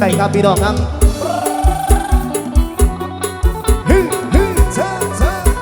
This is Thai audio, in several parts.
ใจครับพี่น้องครับ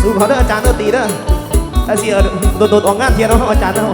สู้เขาเด้ออาจารย์เด้อตีเด้อถ้าเสียโดนโดนออกงานเทียนเอาอาจารย์เอา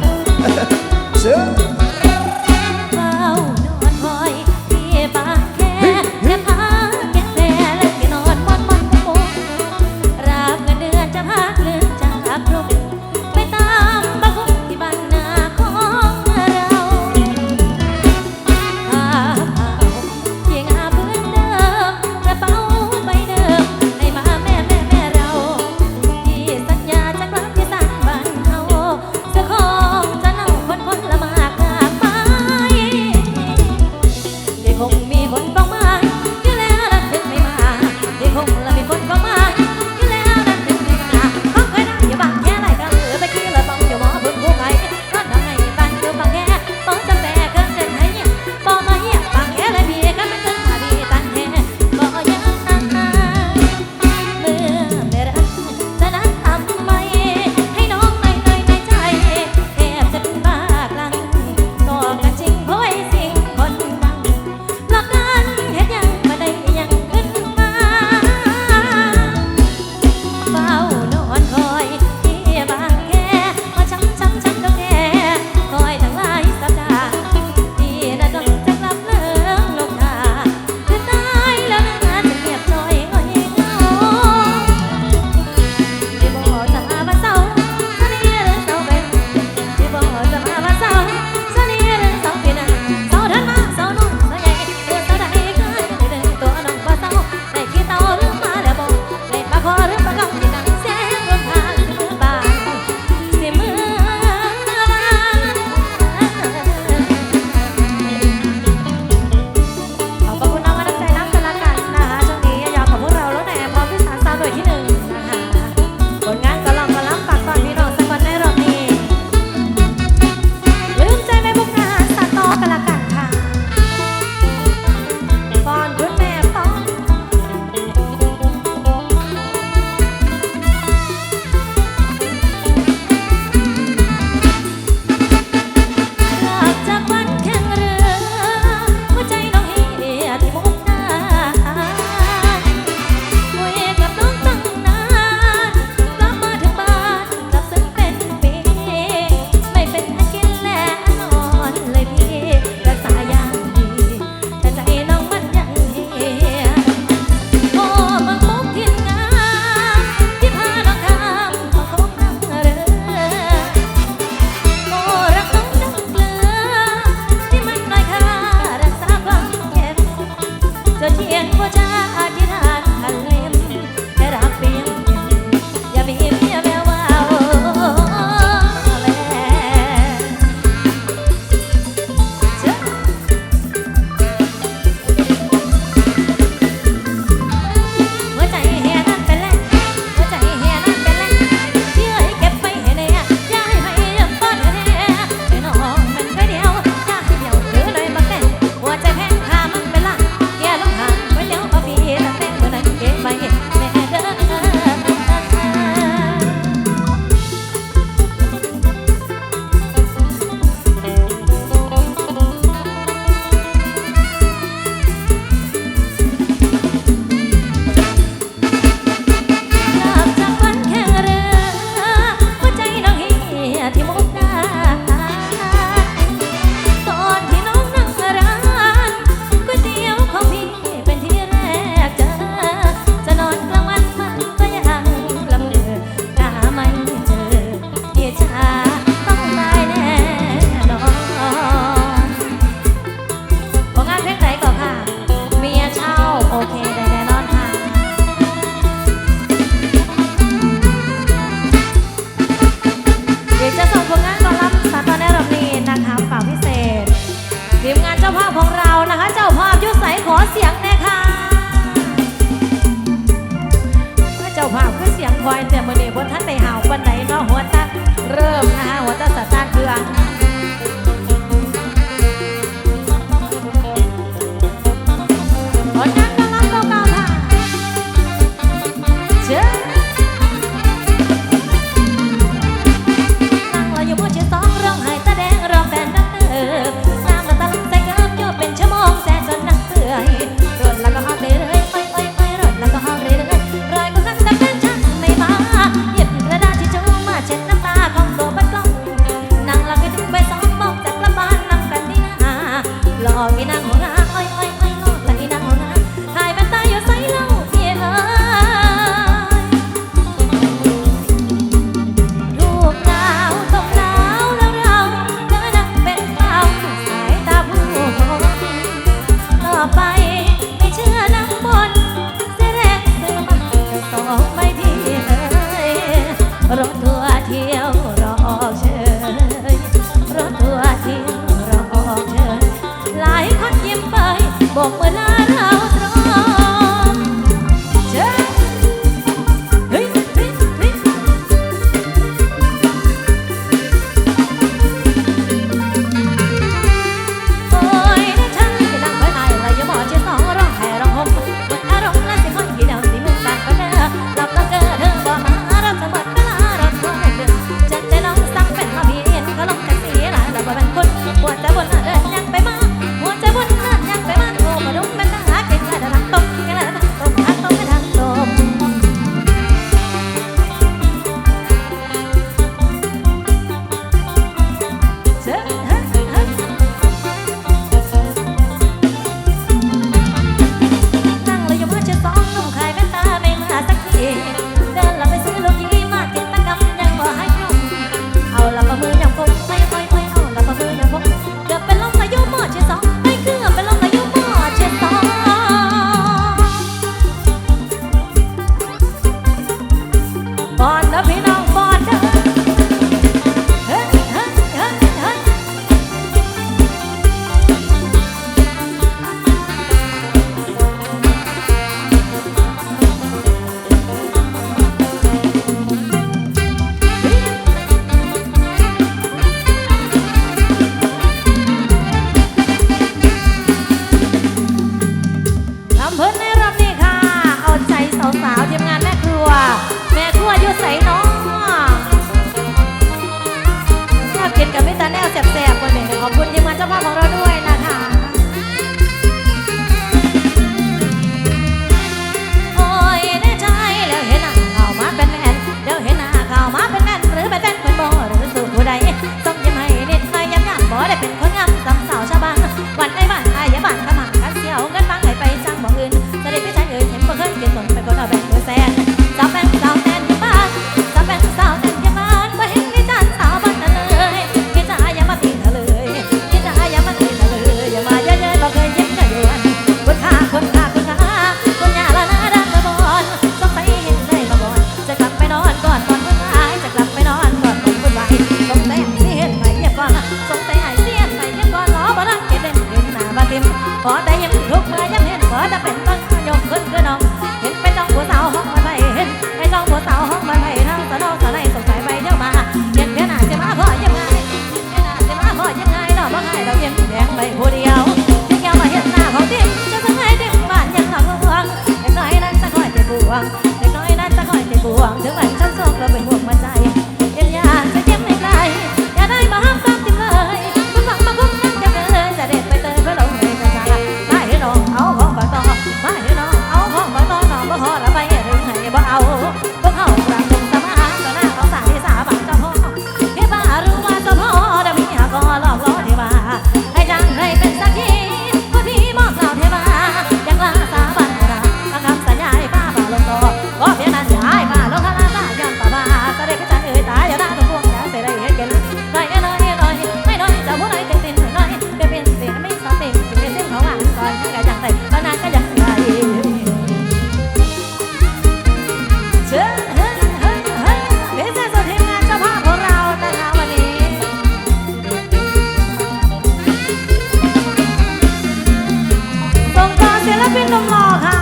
ินนมหล่อค่ะ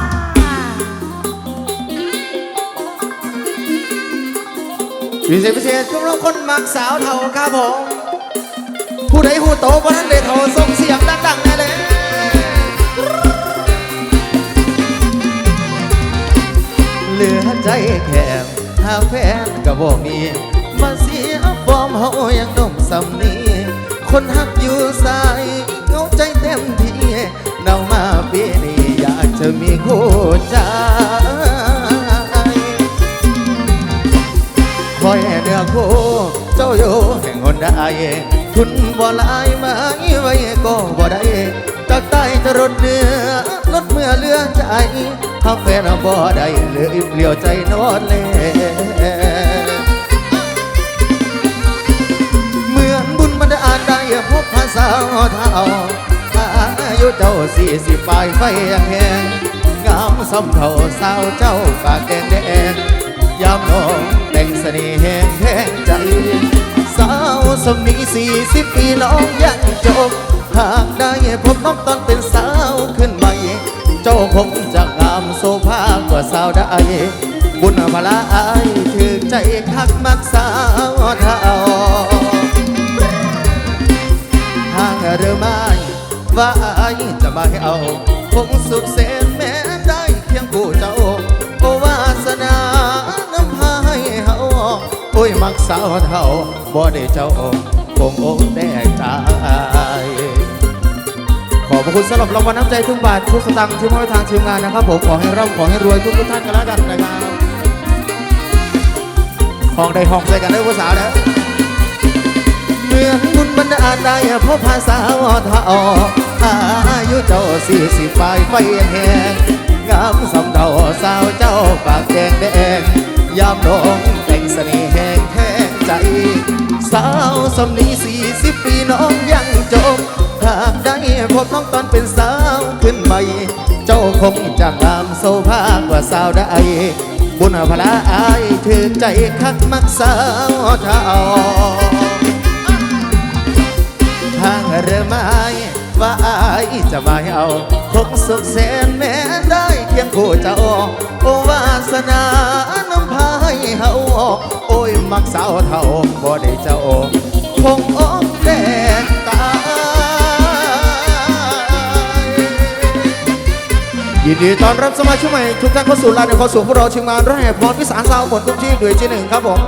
พิเศษพิเศษสำหรับคนมักสาวเท่าค้าบผม ผู้ใดหูโตบ่นั้นได้เท่าส่งเสียงดังๆแน่เลยเหลือใจแข็งหาแฟนก็บ่มีมาเสียฟอร์มเฮายังนุ่มสำนีคนหักอยู่สายเข้าใจเต็มที่เรามาปีนี้ เธอมีคู่ใจคอยเนื้อคู่เจ้าอยแห่งหนได้ทุนบ่ลายไม้ไว้ก็บ่ได้จากใต้จะรถเนื้อรถเมื่อเลือใจทำแฟนบ่ได้เหลืออิบเปลี่ยวใจนอนเลยเมื่อบุญบรรดาได้พบพระสาวเท่า ยุเจ้าสี่สิบปลายไฟยังแหงงามสำเท่าสาวเจ้าปากแดงแดงยามน้องแต่งเสน่ห์แหงแหงใจ สาวสมีสี่สิบปีน้องยังจบ หากได้พบน้องตอนเป็นสาวขึ้นใหม่เจ้าคงจะงามโซภากว่าสาวได้ บุญมาลาอายถือใจคักมักสาวเท่าห่างหรือไม่ ว่าอายจะมาให้เอาคงสุขเสนแม้ได้เพียงผู้เจ้าโอวาสนานำพาให้เฮาโอ้ยมักสาวเท่าบ่ได้เจ้าคงอกแดกตายขอบพระคุณสำหรับรางวัลน้ำใจทุกบาททุกสตางค์ที่มอบให้ทางทีมงานนะครับผมขอให้ร่ำขอให้รวยทุกท่านกันแล้วกันนะครับห้องใดห้องใส่กันเด้อภาษาวเด้อเหมือนบุญบรรดาได้พบภาษาวเท่า อายุเจ้าสี่สิบปลายไฟแหงงามสำเดาสาวเจ้าปากแดงแดงยามน้องแต่งเสน่ห์แหงแทงใจ สาวสำนีสี่สิบปีน้องยังจบหากได้พบน้องตอนเป็นสาวขึ้นใหม่ เจ้าคงจะงามโซภากว่าสาวได้ บุญพลาอายถือใจคักมักสาวเท่าทางเรือไม้ ว่าอายจะมาให้เอาคงสุขแสนแม้ได้เคียงคู่เจ้าโอวาสนาน้ำพาให้เฮาโอ้ยมักสาวเท่าบ่ได้เจ้าคงอกแดงตายยินดีต้อนรับสมาชิกใหม่ทุกท่านเข้าสู่รายการเข้าสู่พวกเราทีมานรถแห่พรพิสารสาวหมดทุกที่ด้วยที่หนึ่งครับผม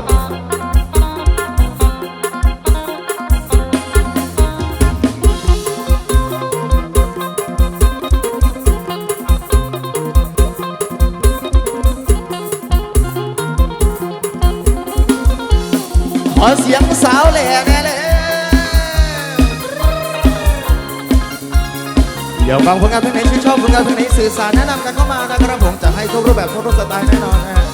ฟังผลงานเพลงไหนชื่นชอบผลงานเพลงไหนสื่อสารแนะนำกันเข้ามานะครับผมจะให้ทุกรูปแบบทุกรูปสไตล์แน่นอนนะฮะ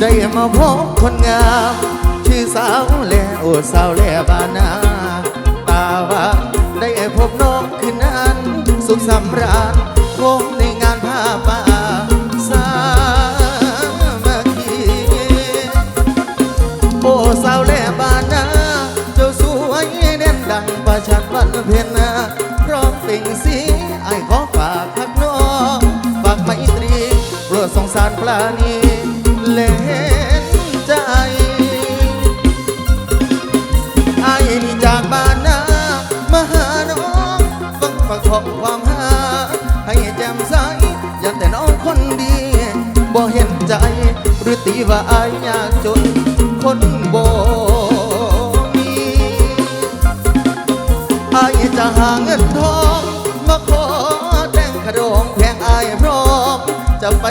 ได้มาพบคนงามชื่อสาวแล่โอสาวแล่บานาตาว่าได้พบน้องคืนนั้น สุขสำราญ รือตีว่าอายยากจนคนบ่มีอายจะหาเงินทอง มาขอแต่งขดองแพงอายพร้อมจะไป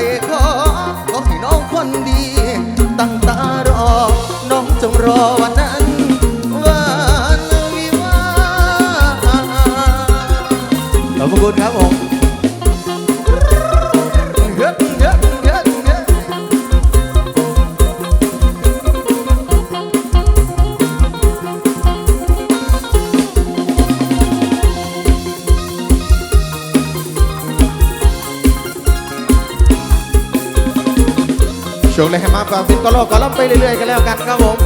ก็โลกก็ล่ำไปเรื่อยๆกันแล้วกันครับผม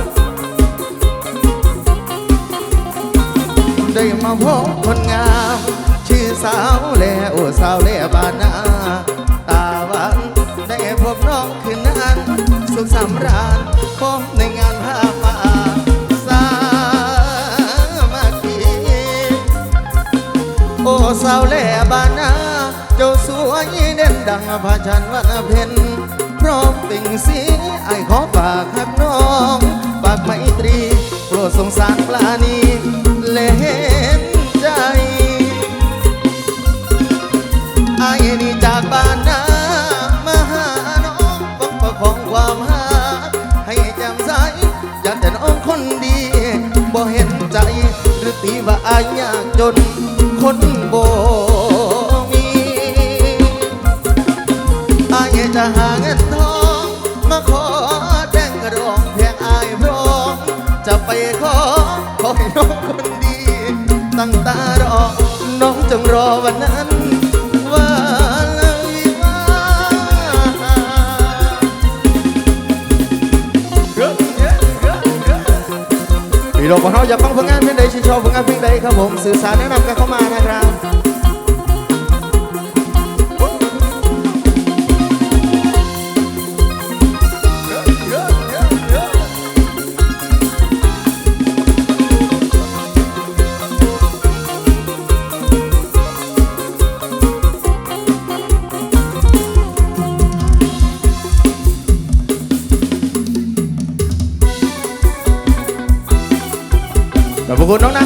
ได้มาพบคนงามชื่อสาวแลโอสาวแลบานนาตาหวานได้พบน้องคืนนั้นสุขสำราญพบในงานผ้าป่าสามัคคีโอ้สาวแล่บานนาเจ้าสวยเด่นดังพระจันทร์วันเพ็ญ พร้อมติ่งสีไอ้ขอฝากหักน้องฝากไมตรี โปรดสงสารปลานีเล่นใจไอ้นี่จากบ้านนามาหาน้องฟังประคองความหาให้แจ่มใสอย่าแต่น้องคนดีบ่เห็นใจ หรือตีว่าอายยากจน รอวันนั้นว่าวิวาพี่น้องของเราอยากฟังผลงานเพลงใดชื่นชอบผลงานเพลงใดครับผมสื่อสารแนะนำกันเข้ามานะครับ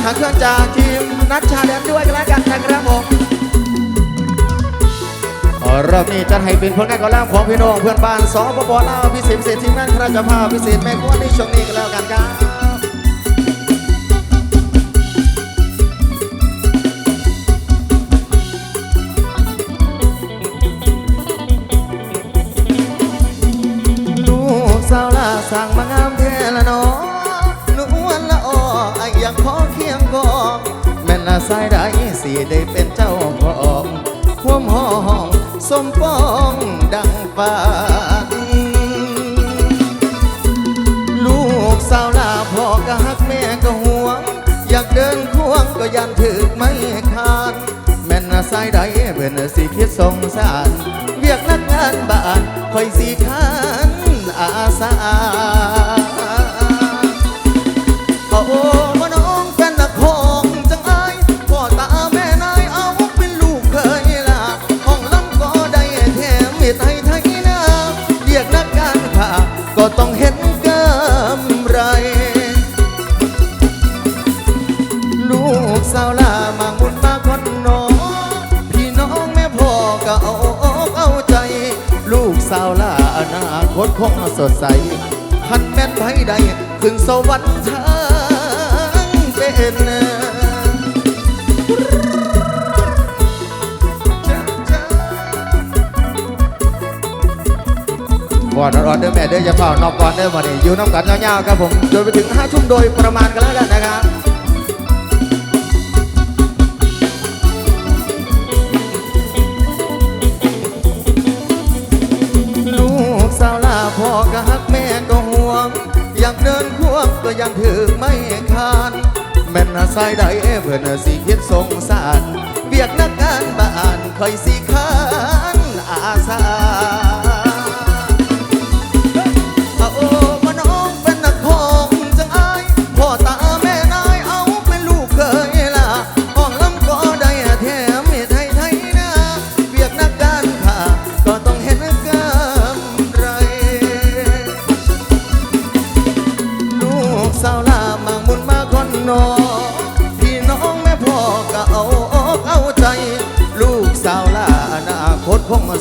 าเครื่องจากทีมนัทชาแดนด้วยกันแล้วกันนะครับผมอ๋อรอบนี้จะให้เป็นผลงานก่อนล่างของพี่น้องเพื่อนบ้านสปปลาวพิเศษพิเศษทีมงานคณะเจ้าภาพพิเศษแม่กวนในช่วงนี้กันแล้วกันครับลูกสาวลาสั่งมางามแท้ละเนาะนวลละออไออยากขอเคียงกอ สายใดสิได้เป็นเจ้าของห่วมห้องสมปองดังปาลูกสาวลาพ่อก็ฮักแม่ก็ห่วง อยากเดินควงก็ยันถึกไม่คานแม่นาสายใดเพื่อนสิคิดสงสาร เวียกนักงานบ้านคอยสีขานอาสา คตคงสดใสพันแม่นไผใดขึ้นสวรรค์ทางเป็นก่อนรอเด้อแม่เด้ออย่าเฝ้านอกก่อนเด้อมาเนี่อยู่น้ำกันยาวๆครับผมจนไปถึง5ทุ่มโดยประมาณกันแล้วกันนะครับ ก็ฮักแม่ก็ห่วง อยากเดินควบก็ยังถือไม่คานแม่นอาสายใดเพื่อนน่ะสิคิดสงสารเบียกนักงานบ้านคอยสิคานอาสา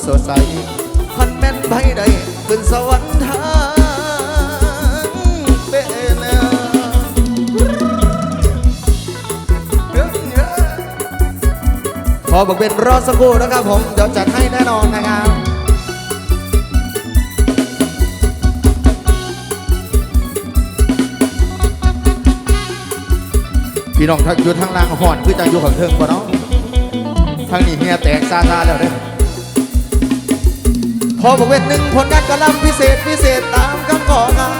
สดใสพันแม่นไผใดขึ้นสวรรค์ทางเป็นพอบอกเป็นรอสักครู่นะครับผม เดี๋ยวจัดให้แน่นอนนะครับพี่น้องทักอยู่ทางล่างห่อนคือจังอยู่ของเทิงบ่เนาะทางนี้เฮียแตกซาซาแล้วเด้ พอบอกเวทหนึ่งผลงานกระลำพิเศษพิเศษตามคำขอครับ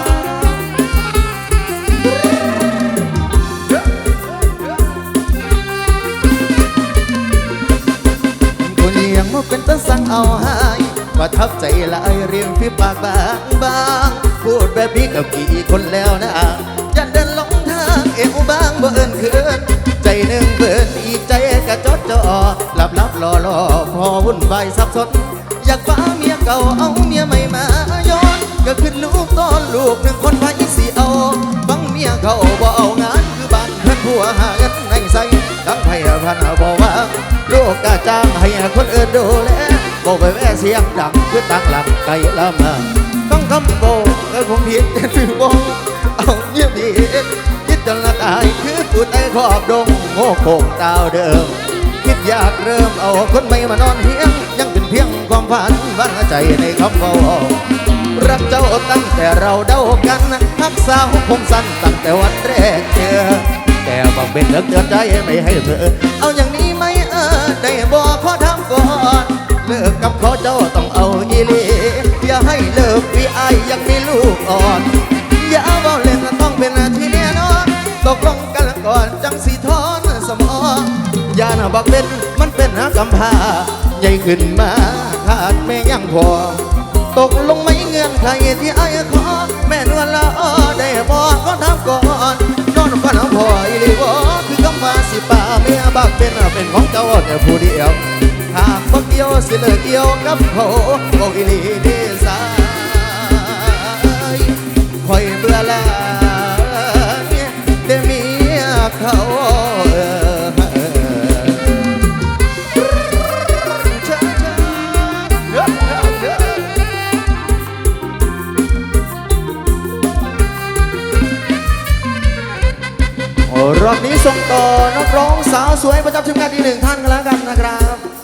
คนยังมาเป็นต้นสั่งเอาให้ประทับใจหลายเรียงพี่ปากบางบางพูดแบบนี้กับกี่คนแล้วนะยันเดินลงทางเอวบางบ่เอินเคืนใจหนึ่งเบินอีกใจกระจดจ่อหลับหลับรอรอพอวุ่นวายสับสนอยากฟ้า เก่าเอาเมียใหม่มาย้อนก็ขึ้นลูกตอนลูกหนึ่งคนไปสิเอาบังเมียเขาบ่เอางานคือบ้านเพื่อนผัวหาเงินให้ใส่ทั้งไผ่พันบ่ว่าลูกกะจ้างให้คนอื่นดูแลบอกไปแม่เสียงดังคือตั้งหลักไกลละมาต้องคำโบเอ้ผมผิดแต่ถือบ่เอาเงียบดีคิดจนละตายคือกูไอ้ขอบดงโง่โคงตาวเดิมคิดอยากเริ่มเอาคนใหม่มานอนเฮียงยัง เพียงความฝันบังใจในคำเบารักเจ้าตั้งแต่เราเดากันนักสาวผมสั้นตั้งแต่วันแรกเจอแต่บังเป็นเลิกเดือดใจไม่ให้เธอ เอาอย่างนี้ไหมเออได้บอกขอทำก่อนเลิกกับเขาเจ้าต้องเอาอีลีอย่าให้เลิกพี่ไอยังมีลูกอ่อน อย่าเอาเล่นต้องเป็นทีแน่นอนตกลงกันก่อนจังสีทอนสมองอย่าน้บอกเป็นมันเป็นนะกำพา ใหญ่ขึ้นมาขาดแม่ยังพอ ตกลงไม่เงื่อนไขที่ไอ้ขอ แม่นวลละอได้บอกก็ทำก่อนนอนก็น้ำพออีลีวอคือกำว่าสิป่าเม่บักเป็นเป็นของเจ้าแต่ผู้เดียว หากบักเดียวสิเลิกเดียวกับเขาบอกอีลีเดซายคอยเบื่อแล้วเนี่ยแต่เมียเขา รอบนี้ส่งต่อนักร้องสาวสวยประจำทีมงานที่หนึ่งท่านกันแล้วกันนะครับ